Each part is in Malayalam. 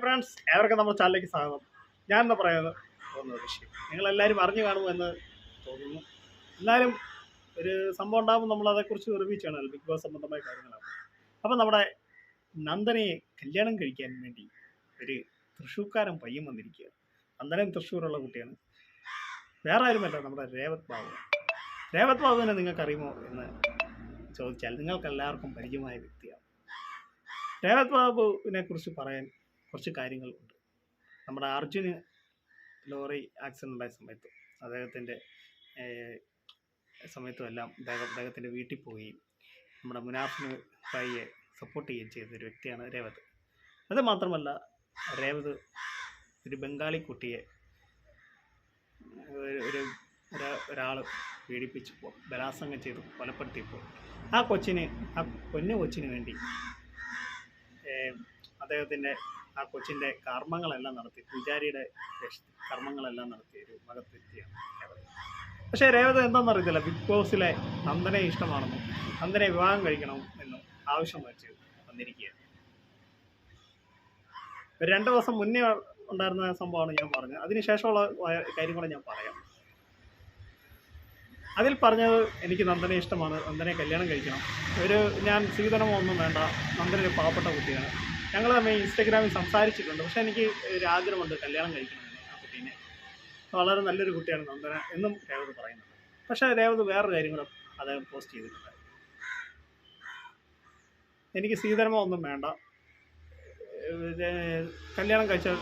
ഫ്രണ്ട്സ് ഏവർക്കും നമ്മുടെ ചാനലിലേക്ക് സ്വാഗതം. ഞാൻ എന്താ പറയുന്നത് നിങ്ങൾ വിഷയം. നിങ്ങളെല്ലാവരും അറിഞ്ഞു കാണുമെന്ന് തോന്നുന്നു. എന്നാലും ഒരു സംഭവം ഉണ്ടാകുമ്പോൾ നമ്മൾ അതേക്കുറിച്ച് റിവ്യൂ ചെയ്യണമല്ലോ. ബിഗ് ബോസ് സംബന്ധമായ കാര്യങ്ങളാണ്. അപ്പം നമ്മുടെ നന്ദനയെ കല്യാണം കഴിക്കാൻ വേണ്ടി ഒരു തൃശ്ശൂർക്കാരൻ പയ്യൻ വന്നിരിക്കുക നന്ദനയും തൃശ്ശൂരുള്ള കുട്ടിയാണ്. വേറെ ആരുമല്ല നമ്മുടെ രേവത് ബാബു. രേവത് ബാബുവിനെ നിങ്ങൾക്കറിയുമോ എന്ന് ചോദിച്ചാൽ നിങ്ങൾക്കെല്ലാവർക്കും പരിചയമായ വ്യക്തിയാണ്. രേവത് ബാബുവിനെ കുറിച്ച് പറയാൻ കുറച്ച് കാര്യങ്ങളുണ്ട് നമ്മുടെ അർജുന് ലോറി ആക്സിഡന്റ് ഉണ്ടായ സമയത്ത് അദ്ദേഹത്തിന്റെ സമയത്തും എല്ലാം അദ്ദേഹം അദ്ദേഹത്തിന്റെ വീട്ടിൽ പോയി നമ്മുടെ മുനാഫിന് ഭായിയെ സപ്പോർട്ട് ചെയ്യുകയും ചെയ്ത ഒരു വ്യക്തിയാണ് രേവത്. അത് മാത്രമല്ല രേവത് ഒരു ബംഗാളി കുട്ടിയെ ഒരു ഒരു ഒരാൾ പീഡിപ്പിച്ചപ്പോൾ ബലാത്സംഗം ചെയ്ത് കൊലപ്പെടുത്തിയപ്പോൾ ആ കൊച്ചിന് ആ പൊന്നു കൊച്ചിന് വേണ്ടി അദ്ദേഹത്തിന്റെ ആ കൊച്ചിന്റെ കർമ്മങ്ങളെല്ലാം നടത്തി പൂജാരിയുടെ കർമ്മങ്ങളെല്ലാം നടത്തിയ ഒരു മകത്ത് വ്യക്തിയാണ് പക്ഷേ രേവത എന്താണെന്ന് അറിയത്തില്ല. ബിഗ് ബോസിലെ നന്ദനെ ഇഷ്ടമാണെന്നും നന്ദനെ വിവാഹം കഴിക്കണം എന്നും ആവശ്യം വെച്ച് വന്നിരിക്കുകയാണ്. രണ്ട് ദിവസം മുന്നേ ഉണ്ടായിരുന്ന സംഭവമാണ് ഞാൻ പറഞ്ഞത്. അതിനുശേഷമുള്ള കാര്യം കൂടെ ഞാൻ പറയാം. അതിൽ പറഞ്ഞത് എനിക്ക് നന്ദനെ ഇഷ്ടമാണ്. നന്ദനെ കല്യാണം കഴിക്കണം. ഒരു ഞാൻ സീതനമോ ഒന്നും വേണ്ട. നന്ദനൊരു പാവപ്പെട്ട കുട്ടിയാണ്. ഞങ്ങൾ തമ്മിൽ ഇൻസ്റ്റഗ്രാമിൽ സംസാരിച്ചിട്ടുണ്ട്. പക്ഷേ എനിക്ക് ഒരു ആഗ്രഹമുണ്ട് കല്യാണം കഴിക്കണമെന്ന്. ആ കുട്ടീനെ. വളരെ നല്ലൊരു കുട്ടിയാണ് നന്ദന എന്നും രേവത് പറയുന്നുണ്ട്. പക്ഷേ രേവത് വേറൊരു കാര്യം കൂടെ അദ്ദേഹം പോസ്റ്റ് ചെയ്തിട്ടുണ്ട്. എനിക്ക് സീതരമ ഒന്നും വേണ്ട. കല്യാണം കഴിച്ചാൽ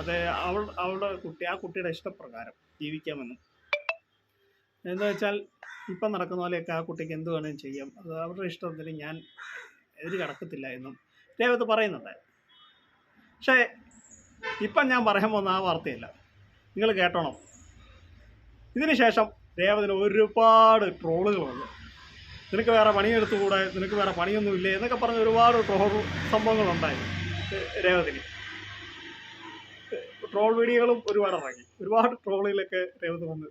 അത് അവൾ അവളുടെ കുട്ടി ആ കുട്ടിയുടെ ഇഷ്ടപ്രകാരം ജീവിക്കാമെന്നും. എന്ന് വെച്ചാൽ ഇപ്പം നടക്കുന്ന പോലെയൊക്കെ ആ കുട്ടിക്ക് എന്ത് വേണമെങ്കിലും ചെയ്യാം. അത് അവരുടെ ഇഷ്ടത്തിന് ഞാൻ എതിര് കടക്കത്തില്ല എന്നും രേവത്ത് പറയുന്നുണ്ട്. പക്ഷേ ഇപ്പം ഞാൻ പറയാൻ പോകുന്ന ആ വാർത്തയില്ല. നിങ്ങൾ കേട്ടോണം. ഇതിന് ശേഷം രേവതിന് ഒരുപാട് ട്രോളുകൾ വന്നു നിനക്ക് വേറെ പണിയെടുത്തുകൂടെ? നിനക്ക് വേറെ പണിയൊന്നുമില്ലേ? എന്നൊക്കെ പറഞ്ഞ് ഒരുപാട് ട്രോൾ സംഭവങ്ങളുണ്ടായി രേവതിന് ട്രോൾ വീഡിയോകളും ഒരുപാട് ഇറങ്ങി. ഒരുപാട് ട്രോളിലൊക്കെ രേവതി വന്ന്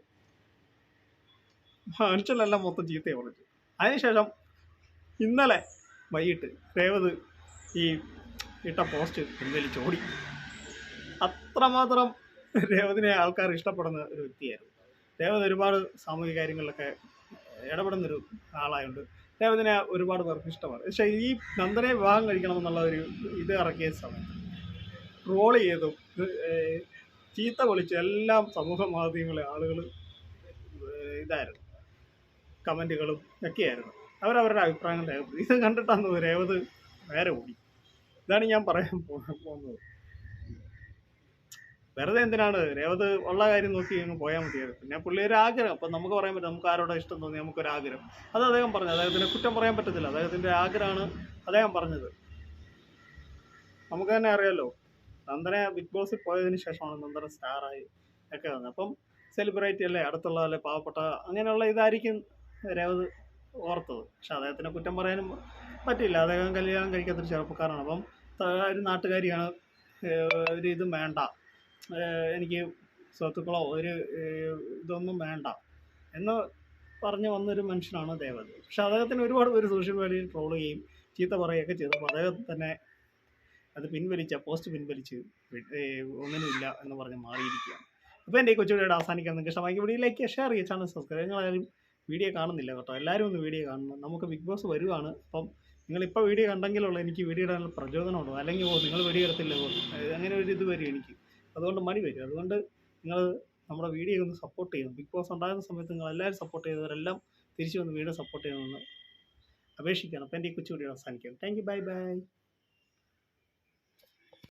മനുഷ്യനെല്ലാം മൊത്തം ചീത്തയെ വിളിച്ചു അതിനുശേഷം ഇന്നലെ വൈകിട്ട് രേവത് ഈ ഇട്ട പോസ്റ്റ് പിൻവലിച്ചോടി അത്രമാത്രം രേവതിനെ ആൾക്കാർ ഇഷ്ടപ്പെടുന്ന ഒരു വ്യക്തിയായിരുന്നു. രേവത് ഒരുപാട് സാമൂഹിക കാര്യങ്ങളിലൊക്കെ ഇടപെടുന്നൊരു ആളായതുകൊണ്ട് രേവതിനെ ഒരുപാട് പേർക്ക് ഇഷ്ടമാണ്. പക്ഷേ ഈ നന്ദനെ വിവാഹം കഴിക്കണമെന്നുള്ള ഒരു ഇത് ഇറക്കിയ സമയത്ത് ട്രോൾ ചെയ്തും ചീത്ത വിളിച്ചു എല്ലാം സമൂഹ മാധ്യമങ്ങളെ ആളുകൾ ഇതായിരുന്നു. കമന്റുകളും ഒക്കെയായിരുന്നു. അവരവരുടെ അഭിപ്രായങ്ങൾ രേഖപ്പെടുത്തി ഇത് കണ്ടിട്ടാണ് രേവത് വേറെ ഓടി. ഇതാണ് ഞാൻ പറയാൻ പോകുന്നത്. വെറുതെ എന്തിനാണ്? രേവത് ഉള്ള കാര്യം നോക്കി അങ്ങ് പോയാൽ മതിയായിരുന്നു പിന്നെ പുള്ളി ഒരു ആഗ്രഹം. അപ്പം നമുക്ക് പറയാൻ പറ്റും നമുക്ക് ആരോടെ ഇഷ്ടം തോന്നി നമുക്കൊരു ആഗ്രഹം അത് അദ്ദേഹം പറഞ്ഞു. അദ്ദേഹത്തിന് കുറ്റം പറയാൻ പറ്റത്തില്ല. അദ്ദേഹത്തിന്റെ ആഗ്രഹമാണ് അദ്ദേഹം പറഞ്ഞത്. നമുക്ക് തന്നെ അറിയാലോ നന്ദനെ ബിഗ് ബോസിൽ പോയതിന് ശേഷമാണ് നന്ദന സ്റ്റാറായി ഒക്കെ വന്നത്. അപ്പം സെലിബ്രിറ്റി അല്ലേ അടുത്തുള്ള അല്ലെ പാവപ്പെട്ട അങ്ങനെയുള്ള ഇതായിരിക്കും രേവത് ഓർത്തത്. പക്ഷെ അദ്ദേഹത്തിനെ കുറ്റം പറയാനും പറ്റില്ല. അദ്ദേഹം കല്യാണം കഴിക്കാത്തൊരു ചെറുപ്പക്കാരാണ് അപ്പം ഒരു നാട്ടുകാരിയാണ് ഒരു ഇതും വേണ്ട. എനിക്ക് സ്വത്തുക്കളോ ഒരു ഇതൊന്നും വേണ്ട എന്ന് പറഞ്ഞു വന്നൊരു മനുഷ്യനാണ് ദേവത് പക്ഷെ അദ്ദേഹത്തിന് ഒരുപാട് പേര് സോഷ്യൽ മീഡിയയിൽ ട്രോൾ ചെയ്യും ചീത്ത പറയുകയൊക്കെ ചെയ്തപ്പോൾ അദ്ദേഹം തന്നെ അത് പിൻവലിച്ച പോസ്റ്റ് പിൻവലിച്ച് ഒന്നിനുമില്ല എന്ന് പറഞ്ഞ് മാറിയിരിക്കുകയാണ്. അപ്പോൾ എന്റെ ഈ കൊച്ചുകൂടെ അവസാനിക്കാൻ നിങ്ങൾക്ക് ഇഷ്ടമായി വീഡിയോ ലൈക്ക് ഷെയർ ചെയ്യുക ചാനൽ സബ്സ്ക്രൈബ് നിങ്ങളാരും വീഡിയോ കാണുന്നില്ല കേട്ടോ. എല്ലാവരും ഒന്ന് വീഡിയോ കാണണം. നമുക്ക് ബിഗ് ബോസ് വരുവാണ്. അപ്പം നിങ്ങളിപ്പോൾ വീഡിയോ കണ്ടെങ്കിലുള്ളൂ എനിക്ക് വീഡിയോ ഇടാനുള്ള പ്രചോദനമുണ്ടോ അല്ലെങ്കിൽ ഓ നിങ്ങൾ വീഡിയോ ഇടത്തില്ല ഓ അങ്ങനെ ഒരു ഇത് വരും എനിക്ക്. അതുകൊണ്ട് മടി വരും. അതുകൊണ്ട് നിങ്ങൾ നമ്മുടെ വീഡിയോ ഒന്ന് സപ്പോർട്ട് ചെയ്യണം. ബിഗ് ബോസ് ഉണ്ടാകുന്ന സമയത്ത് നിങ്ങൾ എല്ലാവരും സപ്പോർട്ട് ചെയ്തവരെല്ലാം തിരിച്ചു വന്ന് വീഡിയോ സപ്പോർട്ട് ചെയ്യണമെന്ന് അപേക്ഷിക്കുകയാണ്. അപ്പോൾ എന്റെ ഈ കൊച്ചു വീഡിയോ അവസാനിക്കാം താങ്ക് യു ബൈ ബൈ